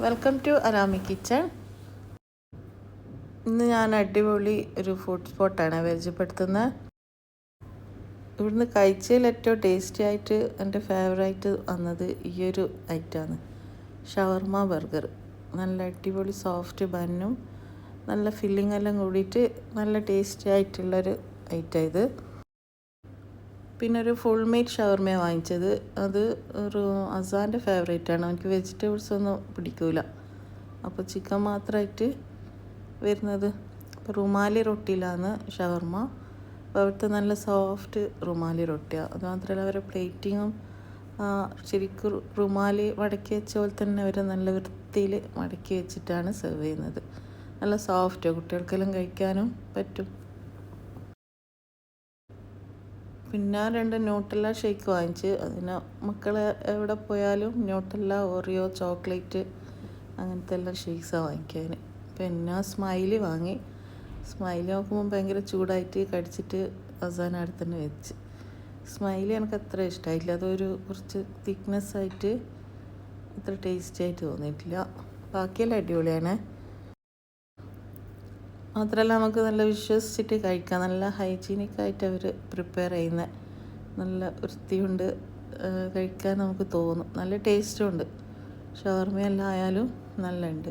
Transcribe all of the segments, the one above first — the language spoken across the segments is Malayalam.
വെൽക്കം ടു അരാമി കിച്ചൺ ഇന്ന് ഞാൻ അടിപൊളി ഒരു ഫുഡ് സ്പോട്ടാണ് പരിചയപ്പെടുത്തുന്നത് ഇവിടുന്ന് കഴിച്ചതിൽ ഏറ്റവും ടേസ്റ്റി ആയിട്ട് എന്റെ ഫേവറേറ്റ് വന്നത് ഈയൊരു ഐറ്റമാണ് ഷവർമ ബർഗർ. നല്ല അടിപൊളി സോഫ്റ്റ് ബന്നും നല്ല ഫില്ലിംഗ് എല്ലാം കൂടിയിട്ട് നല്ല ടേസ്റ്റി ആയിട്ടുള്ളൊരു ഐറ്റം ഇത്. പിന്നെ ഒരു ഫുൾ മീറ്റ് ഷവർമ വാങ്ങിച്ചത്. അത് ഒരു അസാന്റെ ഫേവറേറ്റ് ആണ്. എനിക്ക് വെജിറ്റബിൾസ് ഒന്നും പിടിക്കൂല. അപ്പോൾ ചിക്കൻ മാത്രമായിട്ട് വരുന്നത്. അപ്പോൾ റുമാലി റൊട്ടിയിലാണ് ഷവർമ അപ്പോൾ അവിടുത്തെ നല്ല സോഫ്റ്റ് റുമാലി റൊട്ടിയാണ് അതുമാത്രമല്ല അവരുടെ പ്ലേറ്റിങ്ങും ശരിക്കും റുമാലി മടക്കി വെച്ച പോലെ തന്നെ അവർ നല്ല വൃത്തിയിൽ മടക്കി വെച്ചിട്ടാണ് സെർവ് ചെയ്യുന്നത്. നല്ല സോഫ്റ്റ് കുട്ടികൾക്കെല്ലാം കഴിക്കാനും പറ്റും. പിന്നെ രണ്ട് ന്യൂട്ടെല്ല ഷേക്ക് വാങ്ങിച്ച്. അതിന് മക്കൾ എവിടെ പോയാലും ന്യൂട്ടെല്ല ഓറിയോ ചോക്ലേറ്റ് അങ്ങനത്തെ എല്ലാം ഷേക്സാണ് വാങ്ങിക്കാൻ പിന്നെ സ്മൈലി വാങ്ങി. സ്മൈലി നോക്കുമ്പോൾ ഭയങ്കര ചൂടായിട്ട് കടിച്ചിട്ട് അവസാനം അവിടെ തന്നെ വെച്ച്. സ്മൈലി എനിക്ക് അത്ര ഇഷ്ടമായില്ല അതൊരു കുറച്ച് തിക്നെസ്സായിട്ട് അത്ര ടേസ്റ്റി ആയിട്ട് തോന്നിയിട്ടില്ല. ബാക്കിയെല്ലാം അടിപൊളിയാണ്. മാത്രമല്ല നമുക്ക് നല്ല വിശ്വസിച്ചിട്ട് കഴിക്കാം. നല്ല ഹൈജീനിക് ആയിട്ട് അവർ പ്രിപ്പയർ ചെയ്യുന്ന നല്ല വൃത്തിയുണ്ട്. കഴിക്കാൻ നമുക്ക് തോന്നും. നല്ല ടേസ്റ്റും ഉണ്ട്. ഷവർമയെല്ലാം ആയാലും നല്ല ഉണ്ട്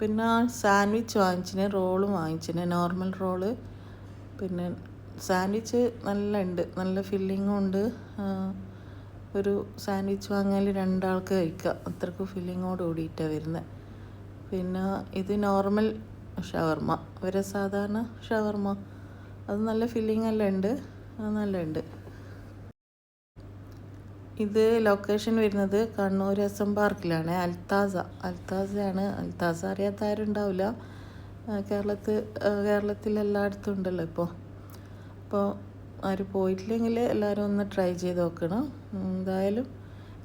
പിന്നെ സാൻഡ്വിച്ച് വാങ്ങിച്ചിന് റോളും വാങ്ങിച്ചിന് നോർമൽ റോൾ പിന്നെ സാൻഡ്വിച്ച് നല്ല ഉണ്ട് നല്ല ഫില്ലിങ്ങും ഉണ്ട് ഒരു സാൻഡ്വിച്ച് വാങ്ങിയാൽ രണ്ടാൾക്ക് കഴിക്കാം. അത്രയ്ക്ക് ഫില്ലിങ്ങോട് കൂടിയിട്ടാണ് വരുന്നത് പിന്നെ ഇത് നോർമൽ ഷവർമ. ഒരു സാധാരണ ഷവർമ. അത് നല്ല ഫില്ലിംഗ് എല്ലാം ഉണ്ട്. അത് നല്ല ഉണ്ട്. ഇത് ലൊക്കേഷൻ വരുന്നത് കണ്ണൂർ എസ് എം പാർക്കിലാണ്. അൽത്താസ. അൽത്താസയാണ്. അൽത്താസ അറിയാത്ത ആരും ഉണ്ടാവില്ല. കേരളത്തിൽ എല്ലായിടത്തും ഉണ്ടല്ലോ ഇപ്പോൾ അപ്പോൾ ആര് പോയിട്ടില്ലെങ്കിൽ എല്ലാവരും ഒന്ന് ട്രൈ ചെയ്ത് നോക്കണം. എന്തായാലും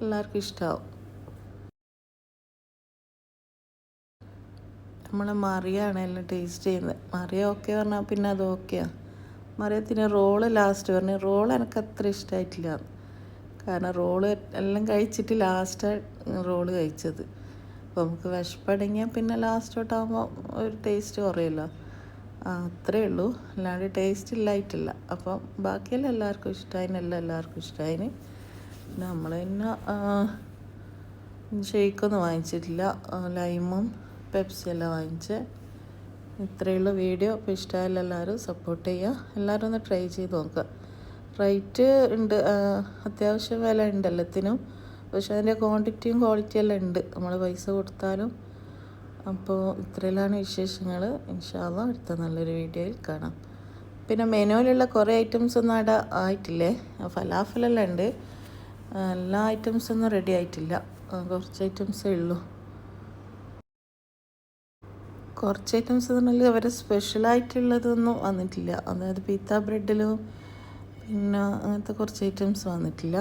എല്ലാവർക്കും ഇഷ്ടമാവും നമ്മളെ മറിയാണ് എല്ലാം ടേസ്റ്റ് ചെയ്യുന്നത്. മറിയ ഓക്കെ പറഞ്ഞാൽ പിന്നെ അത് ഓക്കെയാണ് മറിയത്തിന് റോൾ ലാസ്റ്റ് പറഞ്ഞു. റോൾ എനിക്ക് അത്ര ഇഷ്ടമായിട്ടില്ല കാരണം റോൾ എല്ലാം കഴിച്ചിട്ട് ലാസ്റ്റാണ് റോൾ കഴിച്ചത്. അപ്പോൾ നമുക്ക് വിശപ്പടങ്ങിയാൽ പിന്നെ ലാസ്റ്റോട്ടാകുമ്പോൾ ഒരു ടേസ്റ്റ് കുറയല്ലോ. അത്രേ ഉള്ളൂ. അല്ലാണ്ട് ടേസ്റ്റ് ഇല്ലായിട്ടില്ല. അപ്പം ബാക്കിയെല്ലാം എല്ലാവർക്കും ഇഷ്ടമായിനെല്ലാം എല്ലാവർക്കും ഇഷ്ടമായിന് നമ്മൾ തന്നെ ഷെയ്ക്കൊന്നും വാങ്ങിച്ചിട്ടില്ല. ലൈമും പെപ്സി എല്ലാം വാങ്ങിച്ച്. ഇത്രയുള്ള വീഡിയോ അപ്പോൾ ഇഷ്ടമായാലും എല്ലാവരും സപ്പോർട്ട് ചെയ്യുക. എല്ലാവരും ഒന്ന് ട്രൈ ചെയ്ത് നോക്കുക. റേറ്റ് ഉണ്ട്. അത്യാവശ്യം വില ഉണ്ട് എല്ലാത്തിനും. പക്ഷെ അതിന്റെ ക്വാണ്ടിറ്റിയും ക്വാളിറ്റി എല്ലാം ഉണ്ട്. നമ്മൾ പൈസ കൊടുത്താലും. അപ്പോൾ ഇത്രയിലാണ് വിശേഷങ്ങൾ ഇൻഷാല്ല അടുത്ത നല്ലൊരു വീഡിയോയിൽ കാണാം. പിന്നെ മെനുവിലുള്ള കുറേ ഐറ്റംസ് ഒന്നും അവിടെ ആയിട്ടില്ലേ? ഫലാഫലെല്ലാം ഉണ്ട്. എല്ലാ ഐറ്റംസൊന്നും റെഡി ആയിട്ടില്ല. കുറച്ച് ഐറ്റംസേ ഉള്ളൂ. കുറച്ച് ഐറ്റംസ് എന്ന് പറഞ്ഞാൽ അവരെ സ്പെഷ്യലായിട്ടുള്ളതൊന്നും വന്നിട്ടില്ല. അതായത് പീത്ത ബ്രെഡിലും പിന്നെ അങ്ങനത്തെ കുറച്ച് ഐറ്റംസ് വന്നിട്ടില്ല.